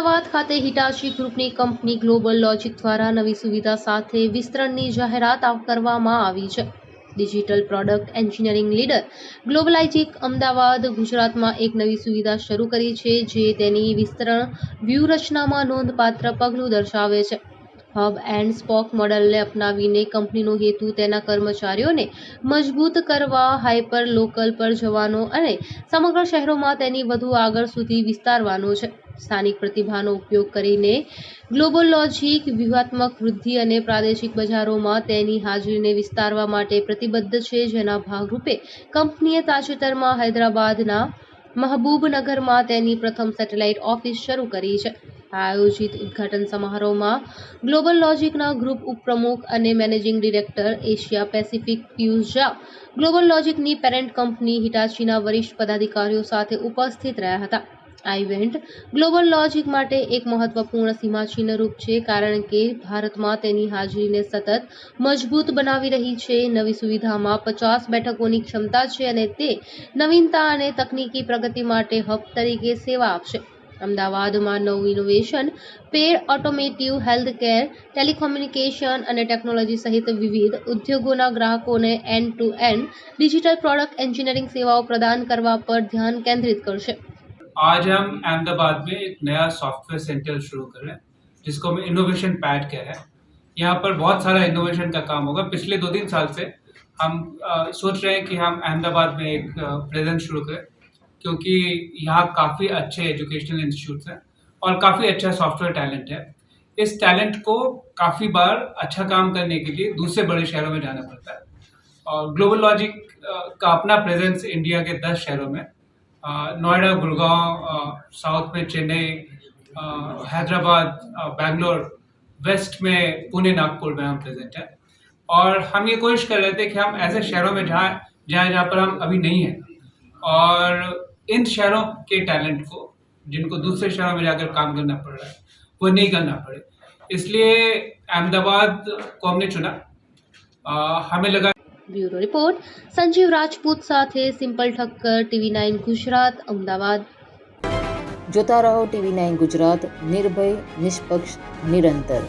અમદાવાદ ખાતે હિટાચી ગ્રુપની company global logic દ્વારા નવી સુવિધા સાથે વિસ્તરણની જાહેરાત કરવામાં આવી છે. ડિજિટલ પ્રોડક્ટ એન્જિનિયરિંગ લીડર ગ્લોબલાઇઝિક અમદાવાદ ગુજરાતમાં એક નવી સુવિધા શરૂ કરી છે, જે તેની વિસ્તરણ વ્યૂહરચનામાં નોંધપાત્ર પગલું દર્શાવે છે. હબ એન્ડ સ્પોક મોડલને અપનાવીને કંપનીનો હેતુ તેના કર્મચારીઓને મજબૂત કરવા હાઇપર લોકલ પર જવાનો અને સમગ્ર શહેરોમાં તેની વધુ આગળ સુધી વિસ્તારવાનો છે. સ્થાનિક પ્રતિભાનો ઉપયોગ કરીને ગ્લોબલ લોજિક, વ્યૂહાત્મક વૃદ્ધિ અને પ્રાદેશિક બજારોમાં તેની હાજરીને વિસ્તારવા માટે પ્રતિબદ્ધ છે. જેના ભાગરૂપે કંપનીએ તાજેતરમાં હૈદરાબાદના મહબૂબનગરમાં તેની પ્રથમ સેટેલાઇટ ઓફિસ શરૂ કરી છે. આયોજિત ઉદ્ઘાટન સમારોહમાં ગ્લોબલ લોજિકના ગ્રુપ ઉપપ્રમુખ અને managing director Asia Pacific Piyush Jha Global લોજિકની parent company હિટાચીના વરિષ્ઠ પદાધિકારીઓ સાથે ઉપસ્થિત રહ્યા હતા. આ ઇવેન્ટ ગ્લોબલ લોજિક માટે એક મહત્વપૂર્ણ સીમાચિહ્નરૂપ છે, કારણ કે ભારતમાં તેની હાજરીને સતત મજબૂત બનાવી રહી છે. નવી સુવિધામાં પચાસ બેઠકોની ક્ષમતા છે અને તે નવીનતા અને તકનીકી પ્રગતિ માટે હબ તરીકે સેવા આપશે. અમદાવાદમાં નવું innovation pad automotive healthcare telecommunication અને ટેકનોલોજી સહિત વિવિધ ઉદ્યોગોના ગ્રાહકોને end to end digital product engineering સેવાઓ પ્રદાન કરવા પર ધ્યાન કેન્દ્રિત કરશે. आज हम अहमदाबाद में एक नया सॉफ्टवेयर सेंटर शुरू कर रहे हैं जिसको हम इनोवेशन पैड कह रहे हैं। यहाँ पर बहुत सारा इनोवेशन का काम होगा। पिछले दो तीन साल से हम अ, सोच रहे हैं कि हम अहमदाबाद में एक प्रेजेंस शुरू करें क्योंकि यहाँ काफ़ी अच्छे एजुकेशनल इंस्टीट्यूट हैं और काफ़ी अच्छा सॉफ्टवेयर टैलेंट है। इस टैलेंट को काफ़ी बार अच्छा काम करने के लिए दूसरे बड़े शहरों में जाना पड़ता है। और ग्लोबल लॉजिक का अपना प्रेजेंस इंडिया के दस शहरों में। नोएडा गुड़गांव साउथ में चेन्नई हैदराबाद बैंगलोर वेस्ट में पुणे नागपुर में हम प्रेजेंट हैं। और हम ये कोशिश कर रहे थे कि हम ऐसे शहरों में जहाँ जहाँ जहाँ पर हम अभी नहीं हैं। और इन शहरों के टैलेंट को जिनको दूसरे शहरों में जाकर काम करना पड़ रहा है वो नहीं करना पड़े। इसलिए अहमदाबाद को हमने चुना। अ, हमें लगा બ્યુરો રિપોર્ટ. સંજીવ રાજપૂત સાથે Simple Thakkar, TV nine Gujarat, Ahmedabad. જોતા રહો ટીવી નાઇન ગુજરાત, નિર્ભય, નિષ્પક્ષ, નિરંતર.